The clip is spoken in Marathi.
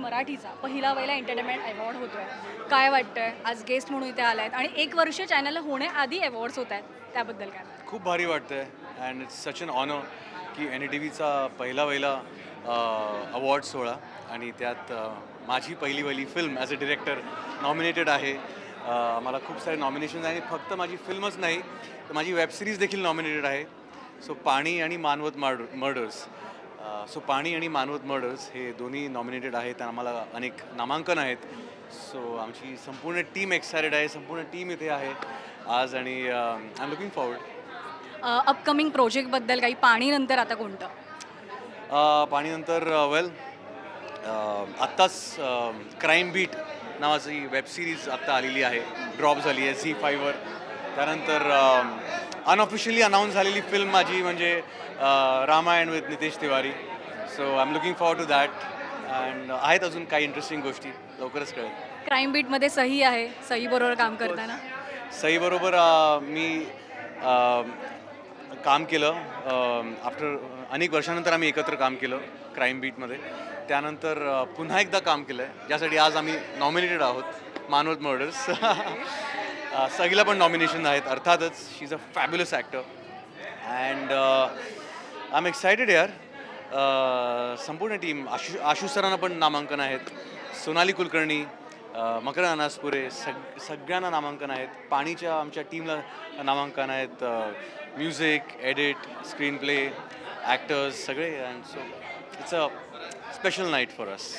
मराठीचा पहिला वेळेला एंटरटेनमेंट अवॉर्ड होतोय. काय वाटतंय? आज गेस्ट म्हणून इथे आलायत आणि एक वर्ष चॅनलला होण्याआधी अवॉर्ड्स होत आहेत त्याबद्दल काय? खूप भारी वाटतंय. And it's such an honour की एन टी व्हीचा पहिला पहिला अवॉर्ड सोहळा आणि त्यात माझी पहिली पहिली film as a director nominated आहे. मला खूप सारे नॉमिनेशन आणि फक्त माझी फिल्मच नाही तर माझी वेबसिरीज देखील नॉमिनेटेड आहे. सो पाणी आणि मानवत मार्ड मर्डर्स सो पाणी आणि मानवत मर्डर्स हे दोन्ही नॉमिनेटेड आहेत आणि आम्हाला अनेक नामांकन आहेत. सो आमची संपूर्ण टीम एक्सायटेड आहे संपूर्ण टीम इथे आहे. आज आणि I am looking forward upcoming प्रोजेक्टबद्दल काही पाणी नंतर आता कोणतं? पाणीनंतर वेल आत्ताच क्राईम बीट नावाची वेबसिरीज आत्ता आलेली आहे. ड्रॉप झाली आहे झी फाईव्हवर त्यानंतर अनऑफिशियली अनाऊन्स झालेली फिल्म माझी म्हणजे Ramayana with Nitesh Tiwari so I am looking for to that and आहेत अजून काही इंटरेस्टिंग गोष्टी. लवकरच कळेल. क्राईम बीटमध्ये सही आहे. सही बरोबर काम करताना. सईबरोबर अ, मी काम केलं. आफ्टर अनेक वर्षानंतर आम्ही एकत्र काम केलं क्राईम बीटमध्ये त्यानंतर पुन्हा एकदा काम केलं आहे ज्यासाठी आज आम्ही नॉमिनेटेड आहोत. मानवत मर्डर्स सगळीला पण नॉमिनेशन आहेत. अर्थातच she is a fabulous actor and I am excited यार संपूर्ण टीम आशु आशु सरांना पण नामांकन आहेत. सोनाली कुलकर्णी मकर अनासपुरे सग सगळ्यांना नामांकन आहेत. पाणीच्या आमच्या टीमला नामांकन आहेत. Music edit screenplay actors सगळे. And so it's a special night for us